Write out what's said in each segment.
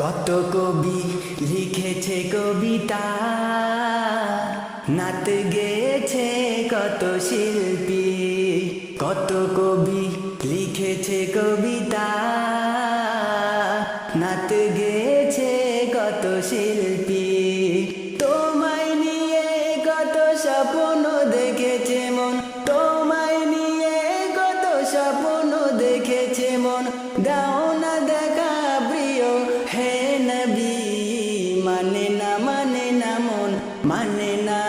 কত কবি লিখেছে কবিতা, নাত গেয়েছে কত শিল্পী, কত কবি লিখেছে কবিতা, নাত গেয়েছে কত শিল্পী। তোমায় নিয়ে কত স্বপ্ন দেখেছে মন, তোমায় নিয়ে কত স্বপ্ন দেখেছে মন। দাও মন না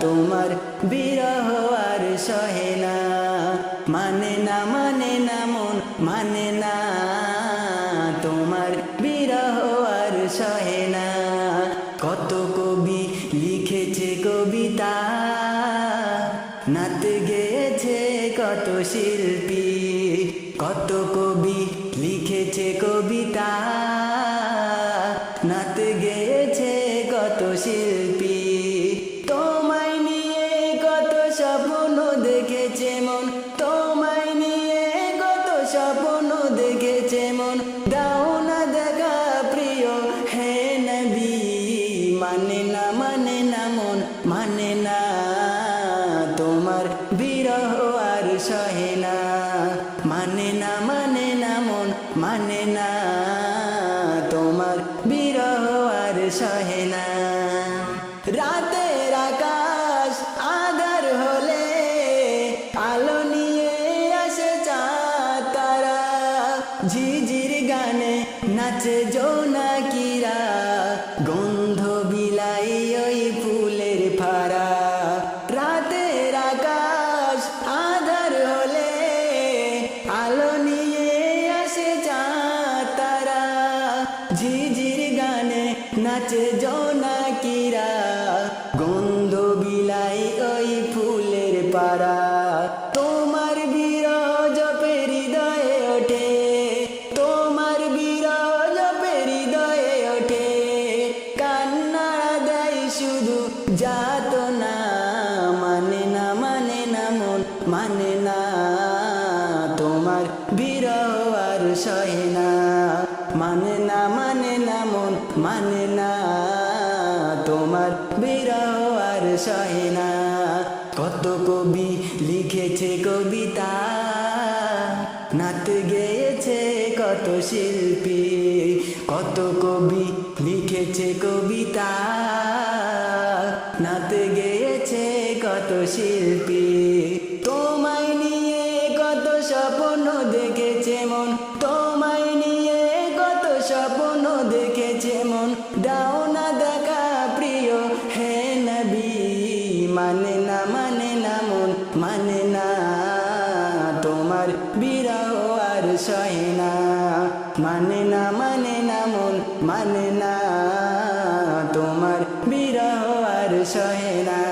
তোমার বিরহ আর সহে না মানে না মানে না মন মানে না তোমার বিরহ আর সহে না কত কবি লিখেছে কবিতা, নাত গেয়েছে কত শিল্পী। কত কবি লিখেছে কবিতা, নাত গেয়েছে কত শিল্পী? তোমায় নিয়ে কত স্বপ্ন দেখেছে মন। তোমায় নিয়ে কত স্বপ্ন দেখেছে মন। দাও না দেখা প্রিয়, হে নবী। মানে না মানে না মন মানে না। তোমার বিরহ আর সহে না। নাচে জোনাকিরা, গন্ধ বিলাই ওই ফুলের ফারা রাতের আকাশ আধার হলে আলো নিয়ে আসে তারা ঝিঝির গানে নাচে জোনাকিরা, গন্ধ বিলাই ওই ফুলের পারা যাত না মানে না মানে মন না তোমার মানে না মানে মন না তোমার কত কবি লিখেছে কবিতা কত শিল্পী কত কবি লিখেছে কবিতা নাত গেয়েছে কত শিল্পী। তোমায় নিয়ে কত স্বপ্ন দেখেছে মন। তোমায় নিয়ে কত স্বপ্ন দেখেছে মন। দাও না দেখা প্রিয়, হে নবী। মানে না মানে না মন মানে না। তোমার বিরহ আর সহে না। মানে না মানে না মন মানে না। তোমার বিরহ আর সহে না